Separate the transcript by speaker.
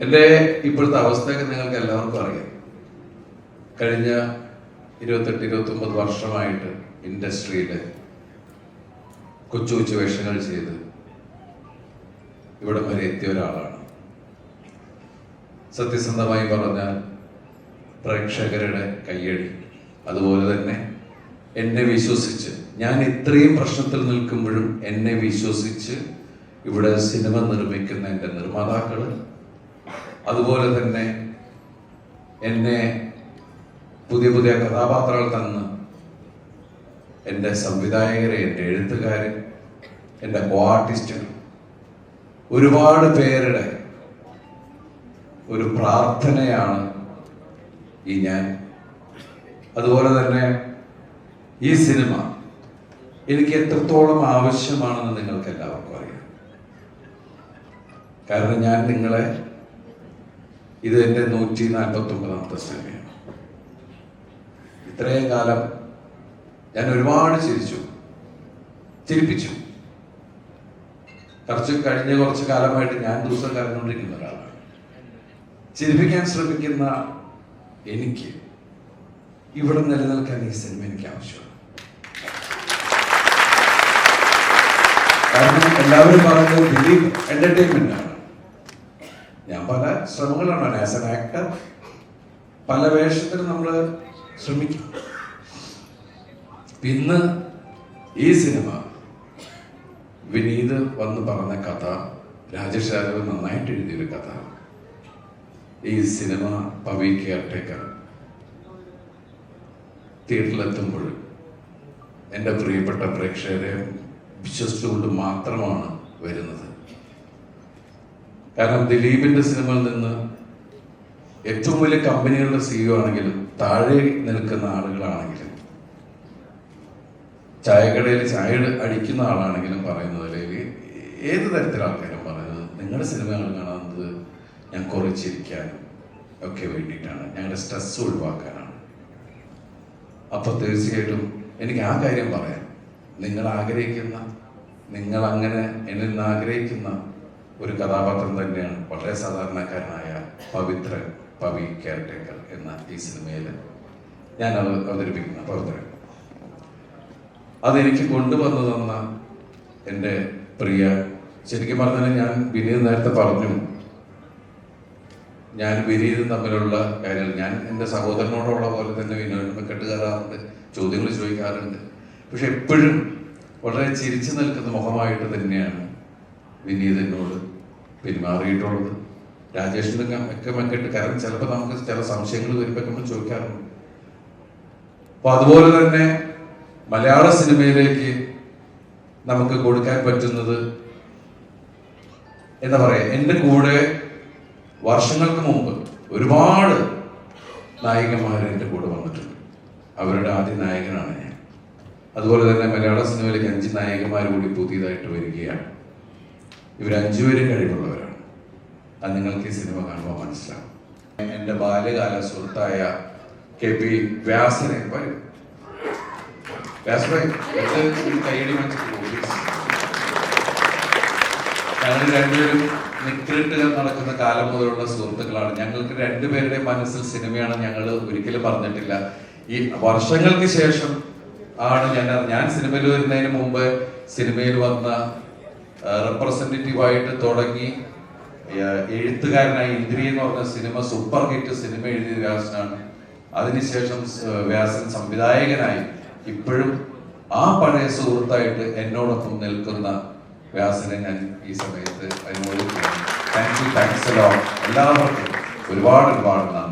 Speaker 1: എന്റെ ഇപ്പോഴത്തെ അവസ്ഥയൊക്കെ നിങ്ങൾക്ക് എല്ലാവർക്കും അറിയാം. കഴിഞ്ഞ ഇരുപത്തെട്ട് ഇരുപത്തൊമ്പത് വർഷമായിട്ട് ഇൻഡസ്ട്രിയിൽ കൊച്ചു കൊച്ചു വേഷങ്ങൾ ചെയ്ത് ഇവിടെ വരെ എത്തിയ ഒരാളാണ്. സത്യസന്ധമായി പറഞ്ഞാൽ പ്രേക്ഷകരുടെ കയ്യടി. അതുപോലെ തന്നെ എന്നെ വിശ്വസിച്ച് ഞാൻ ഇത്രയും പ്രശ്നത്തിൽ നിൽക്കുമ്പോഴും എന്നെ വിശ്വസിച്ച് ഇവിടെ സിനിമ നിർമ്മിക്കുന്ന എന്റെ നിർമ്മാതാക്കൾ അതുപോലെ തന്നെ എന്നെ പുതിയ പുതിയ കഥാപാത്രങ്ങൾ തന്ന് എന്റെ സംവിധായകരെ എന്റെ എഴുത്തുകാരൻ എന്റെ കോ ആർട്ടിസ്റ്റുകൾ ഒരുപാട് പേരുടെ ഒരു പ്രാർത്ഥനയാണ് ഈ ഞാൻ. അതുപോലെ തന്നെ ഈ സിനിമ എനിക്ക് എത്രത്തോളം ആവശ്യമാണെന്ന് നിങ്ങൾക്ക് എല്ലാവർക്കും അറിയാം. കാരണം ഞാൻ നിങ്ങളെ ഇത് എന്റെ നൂറ്റി നാൽപ്പത്തി ഒമ്പതാമത്തെ സിനിമയാണ് ഇത്രയും കാലം ഞാൻ ഒരുപാട് ചിരിച്ചു. ചിരിപ്പിച്ചു. കുറച്ച് കഴിഞ്ഞ കുറച്ച് കാലമായിട്ട് ഞാൻ ദിവസം കരഞ്ഞുകൊണ്ടിരിക്കുന്ന ഒരാളാണ്. ചിരിപ്പിക്കാൻ ശ്രമിക്കുന്ന എനിക്ക് ഇവിടെ നിലനിൽക്കാൻ ഈ സിനിമ എനിക്ക് ആവശ്യമാണ്. കാരണം എല്ലാവരും പറയുന്നത് ദിലീപ് എന്റർടൈൻമെന്റ് ആണ്. ഞാൻ പല ശ്രമങ്ങളാണ് ആസ് എൻ ആക്ടർ പല വേഷത്തിന് നമ്മൾ ശ്രമിക്കും. ഇന്ന് ഈ സിനിമ വിനീത് വന്ന് പറഞ്ഞ കഥ രാജേഷ് നന്നായിട്ട് എഴുതിയൊരു കഥ. ഈ സിനിമ പവി കെയർടേക്കർ തിയേറ്ററിലെത്തുമ്പോൾ എന്റെ പ്രിയപ്പെട്ട പ്രേക്ഷകരെ വിശ്വസിച്ചുകൊണ്ട് മാത്രമാണ് വരുന്നത്. കാരണം ദിലീപിന്റെ സിനിമയിൽ നിന്ന് ഏറ്റവും വലിയ കമ്പനികളുടെ സിഇഒ ആണെങ്കിലും താഴെ നിൽക്കുന്ന ആളുകളാണെങ്കിലും ചായക്കടയിൽ ചായ അടിക്കുന്ന ആളാണെങ്കിലും പറയുന്നത് അല്ലെങ്കിൽ ഏത് തരത്തിലെ ആൾക്കാരും പറയുന്നത്? നിങ്ങളുടെ സിനിമകൾ കാണുന്നത് ഞാൻ കുറച്ചിരിക്കാനും ഒക്കെ വേണ്ടിയിട്ടാണ്. ഞങ്ങളുടെ സ്ട്രെസ് ഒഴിവാക്കാനാണ്. അപ്പൊ തീർച്ചയായിട്ടും എനിക്ക് ആ കാര്യം പറയാം. നിങ്ങൾ ആഗ്രഹിക്കുന്ന നിങ്ങൾ അങ്ങനെ എന്നിൽ നിന്ന് ആഗ്രഹിക്കുന്ന ഒരു കഥാപാത്രം തന്നെയാണ്. വളരെ സാധാരണക്കാരനായ പവിത്രൻ പവി കെയർടേക്കർ എന്ന ഈ സിനിമയിൽ ഞാൻ അത് അവതരിപ്പിക്കുന്ന പവിത്രൻ. അതെനിക്ക് കൊണ്ടുവന്നു തന്ന എന്റെ പ്രിയ ശരിക്കും പറഞ്ഞാൽ ഞാൻ വിനീത് നേരത്തെ പറഞ്ഞു ഞാൻ വിനീതും തമ്മിലുള്ള കാര്യങ്ങൾ ഞാൻ എന്റെ സഹോദരനോടുള്ള പോലെ തന്നെ വിനോദം കെട്ടുകയറാറുണ്ട് ചോദ്യങ്ങൾ ചോദിക്കാറുണ്ട്. പക്ഷെ എപ്പോഴും വളരെ ചിരിച്ചു നിൽക്കുന്ന മുഖമായിട്ട് തന്നെയാണ് വിനീത് എന്നോട് പെരുമാറിയിട്ടുള്ളത്? രാജേഷിന് ഒക്കെ മെക്കിട്ട് കാരണം ചിലപ്പോൾ നമുക്ക് ചില സംശയങ്ങൾ വരുമ്പോൾ നമ്മൾ ചോദിക്കാറുണ്ട്. അപ്പൊ അതുപോലെ തന്നെ മലയാള സിനിമയിലേക്ക് നമുക്ക് കൊടുക്കാൻ പറ്റുന്നത് എന്താ പറയാ എന്റെ കൂടെ വർഷങ്ങൾക്ക് മുമ്പ് ഒരുപാട് നായികമാർ എന്റെ കൂടെ വന്നിട്ടുണ്ട്. അവരുടെ ആദ്യ നായകനാണ് ഞാൻ. അതുപോലെ തന്നെ മലയാള സിനിമയിലേക്ക് അഞ്ച് നായകന്മാർ കൂടി പുതിയതായിട്ട് വരികയാണ്. ഇവർ അഞ്ചുപേരും കഴിവുള്ളവരാണ്. അത് നിങ്ങൾക്ക് ഈ സിനിമ കാണുമ്പോൾ മനസ്സിലാവും എന്റെ ബാല്യകാല സുഹൃത്തായ കെ പി വ്യാസനെ പറയും. രണ്ടുപേരും നടക്കുന്ന കാലം മുതലുള്ള സുഹൃത്തുക്കളാണ്. ഞങ്ങൾക്ക് രണ്ടുപേരുടെ മനസ്സിൽ സിനിമയാണ് ഞങ്ങൾ ഒരിക്കലും പറഞ്ഞിട്ടില്ല. ഈ വർഷങ്ങൾക്ക് ശേഷം ആണ് ഞാൻ ഞാൻ സിനിമയിൽ വരുന്നതിന് മുമ്പ് സിനിമയിൽ വന്ന റെപ്രസെന്റേറ്റീവ് ആയിട്ട് തുടങ്ങി. എഴുത്തുകാരനായി ഇന്ദ്രി എന്ന് പറഞ്ഞ സിനിമ സൂപ്പർ ഹിറ്റ് സിനിമ എഴുതിയ വ്യാസനാണ് അതിനുശേഷം വ്യാസൻ സംവിധായകനായി ഇപ്പോഴും ആ പഴയ സുഹൃത്തായിട്ട് എന്നോടൊപ്പം നിൽക്കുന്ന വ്യാസനെ ഞാൻ ഈ സമയത്ത് അനുമോദിക്കുന്നു. താങ്ക് യു താങ്ക്സ് എല്ലാവർക്കും ഒരുപാട് ഒരുപാട് നന്ദി.